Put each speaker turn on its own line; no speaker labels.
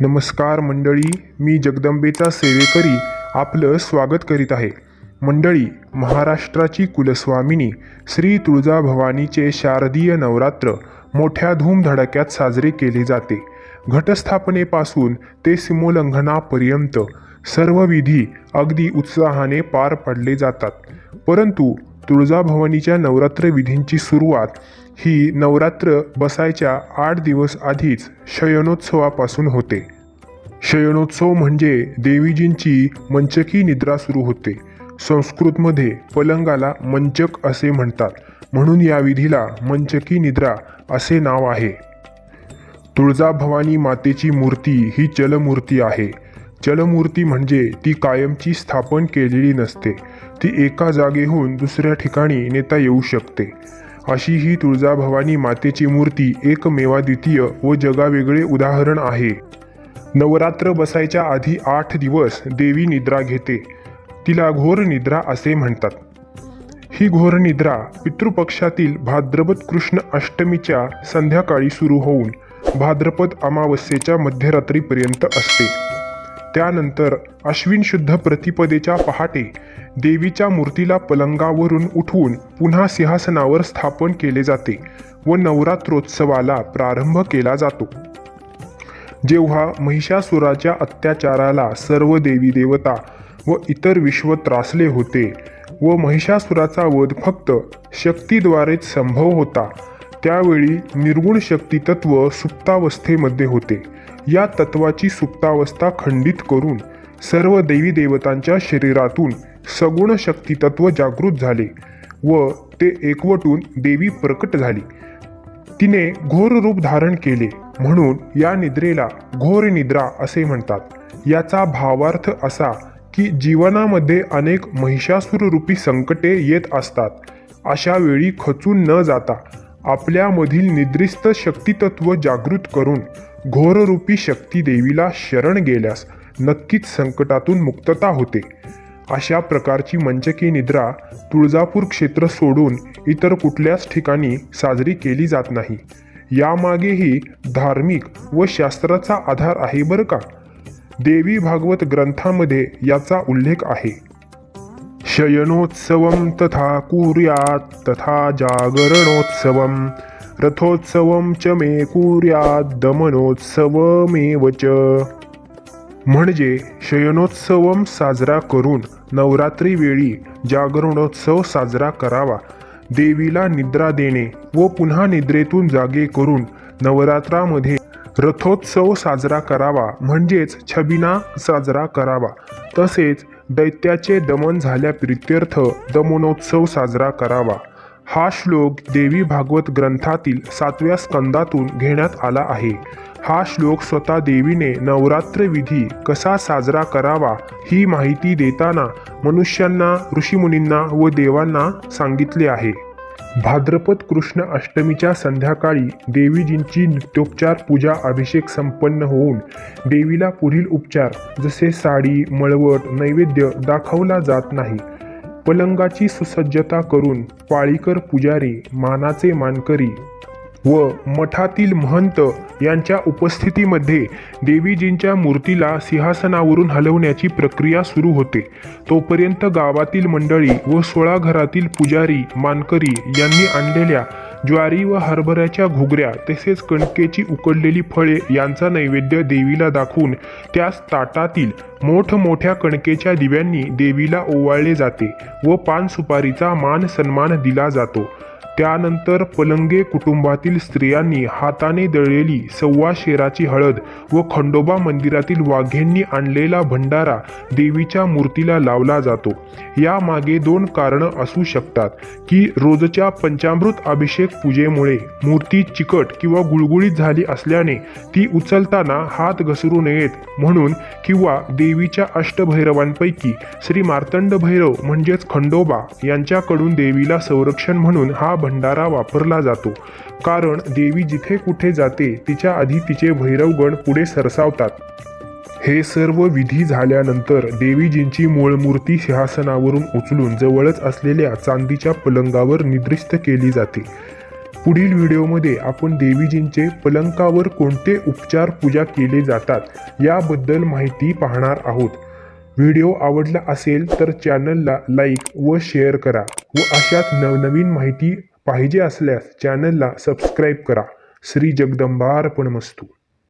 नमस्कार मंडळी मी जगदंबेचा सेवेकरी आपलं स्वागत करीत आहे. मंडळी महाराष्ट्राची कुलस्वामिनी श्री तुळजाभवानीचे शारदीय नवरात्र मोठ्या धूमधडक्यात साजरे केले जाते. घटस्थापनेपासून ते सीमोल्लंघनापर्यंत सर्व विधी अगदी उत्साहाने पार पडले जातात. परंतु तुळजाभवानीच्या नवरात्र विधींची सुरुवात ही नवरात्र बसायच्या आठ दिवस आधीच शयनोत्सवापासून होते. शयनोत्सव म्हणजे देवीजींची मंचकी निद्रा सुरू होते. संस्कृतमध्ये पलंगाला मंचक असे म्हणतात. म्हणून या विधीला मंचकी निद्रा असे नाव आहे. तुळजाभवानी मातेची मूर्ती ही चलमूर्ती आहे. चलमूर्ती म्हणजे ती कायमची स्थापन केलेली नसते. ती एका जागेहून दुसऱ्या ठिकाणी नेता येऊ शकते. अशी ही तुळजाभवानी मातेची मूर्ती एकमेवाद्वितीय व जगावेगळे उदाहरण आहे. नवरात्र बसायच्या आधी आठ दिवस देवी निद्रा घेते. तिला घोर निद्रा असे म्हणतात. ही घोर निद्रा पितृपक्षातील भाद्रपद कृष्ण अष्टमीच्या संध्याकाळी सुरू होऊन भाद्रपद अमावस्येच्या मध्यरात्रीपर्यंत असते. त्यानंतर अश्विन शुद्ध प्रतिपदेच्या पहाटे देवीच्या मूर्तीला पलंगावरून उठवून पुन्हा सिंहासनावर स्थापन केले जाते व नवरात्रोत्सवाला प्रारंभ केला जातो. जेव्हा महिषासुराच्या अत्याचाराला सर्व देवी देवता व इतर विश्व त्रासले होते व महिषासुराचा वध फक्त शक्तीद्वारेच संभव होता त्यावेळी निर्गुण शक्ती तत्व सुप्तावस्थेमध्ये होते. या तत्वाची सुप्तावस्था खंडित करून सर्व देवी देवतांच्या शरीरातून सगुण शक्ती तत्व जागृत झाले व ते एकवटून देवी प्रकट झाली. तिने घोर रूप धारण केले म्हणून या निद्रेला घोर निद्रा असे म्हणतात. याचा भावार्थ असा की जीवनामध्ये अनेक महिषासूर रूपी संकटे येत असतात. अशा वेळी खचून न जाता आपल्यामधील निद्रिस्त शक्तितत्व जागृत करून घोररूपी शक्ती देवीला शरण गेल्यास नक्कीच संकटातून मुक्तता होते. अशा प्रकारची मंचकी निद्रा तुळजापूर क्षेत्र सोडून इतर कुठल्याच ठिकाणी साजरी केली जात नाही. यामागेही धार्मिक व शास्त्राचा आधार आहे बरं का? देवी भागवत ग्रंथामध्ये याचा उल्लेख आहे. शयनोत्सवम तथा कुर्यात तथा जागरणोत्सवम रथोत्सवं च मे कुर्यात् दमनोत्सवमेव च. म्हणजे शयनोत्सवम साजरा करून नवरात्रीवेळी जागरणोत्सव साजरा करावा. देवीला निद्रा देणे व पुन्हा निद्रेतून जागे करून नवरात्रामध्ये रथोत्सव साजरा करावा. म्हणजेच छबिना साजरा करावा. तसेच दैत्याचे दमन झाल्या प्रित्यर्थ दमनोत्सव साजरा करावा. हा श्लोक देवी भागवत ग्रंथातील सातव्या स्कंदातून घेण्यात आला आहे. हा श्लोक स्वतः देवीने नवरात्र विधी कसा साजरा करावा ही माहिती देताना मनुष्यांना ऋषीमुनींना व देवांना सांगितले आहे. भाद्रपद कृष्ण अष्टमीच्या संध्याकाळी देवीजींची नित्योपचार पूजा अभिषेक संपन्न होऊन देवीला पुढील उपचार जसे साडी मळवट नैवेद्य दाखवला जात नाही. पलंगाची सुसज्जता करून पाळीकर पुजारी मानाचे मानकरी व मठातील महंत यांच्या उपस्थितीमध्ये देवीजींच्या मूर्तीला सिंहासनावरून हलवण्याची प्रक्रिया सुरू होते. तोपर्यंत गावातील मंडळी व सोळा घरातील पुजारी मानकरी यांनी आणलेल्या ज्वारी व हरभऱ्याच्या घुगऱ्या तसेच कणकेची उकडलेली फळे यांचा नैवेद्य देवीला दाखवून त्यास ताटातील मोठमोठ्या कणकेच्या दिव्यांनी देवीला ओवाळले जाते व पान सुपारीचा मान सन्मान दिला जातो. त्यानंतर पलंगे कुटुंबातील स्त्रियांनी हाताने दळलेली सव्वा शेराची हळद व खंडोबा मंदिरातील वाघ्यांनी आणलेला भंडारा देवीच्या मूर्तीला लावला जातो. यामागे दोन कारणं असू शकतात की रोजच्या पंचामृत अभिषेक पूजेमुळे मूर्ती चिकट किंवा गुळगुळीत झाली असल्याने ती उचलताना हात घसरू नयेत म्हणून किंवा देवीच्या अष्टभैरवांपैकी श्री मार्तंड भैरव म्हणजेच खंडोबा यांच्याकडून देवीला संरक्षण म्हणून हा भंडारा वापरला जातो. कारण देवी जिथे कुठे जाते तिच्या आधी तिचे भैरवगण पुढे सरसावतात. हे सर्व विधी झाल्यानंतर देवीजींची मूळ मूर्ती सिंहासनावरून उचलून जवळच असलेल्या चांदीच्या पलंगावर निद्रिस्त केली जाते. पुढील व्हिडिओमध्ये आपण देवीजींचे पलंकावर कोणते उपचार पूजा केले जातात याबद्दल माहिती पाहणार आहोत. व्हिडिओ आवडला असेल तर चॅनलला लाईक व शेअर करा व अशाच नवनवीन माहिती पाहिजे असल्यास चॅनलला सबस्क्राईब करा. श्री जगदंबार्पणमस्तू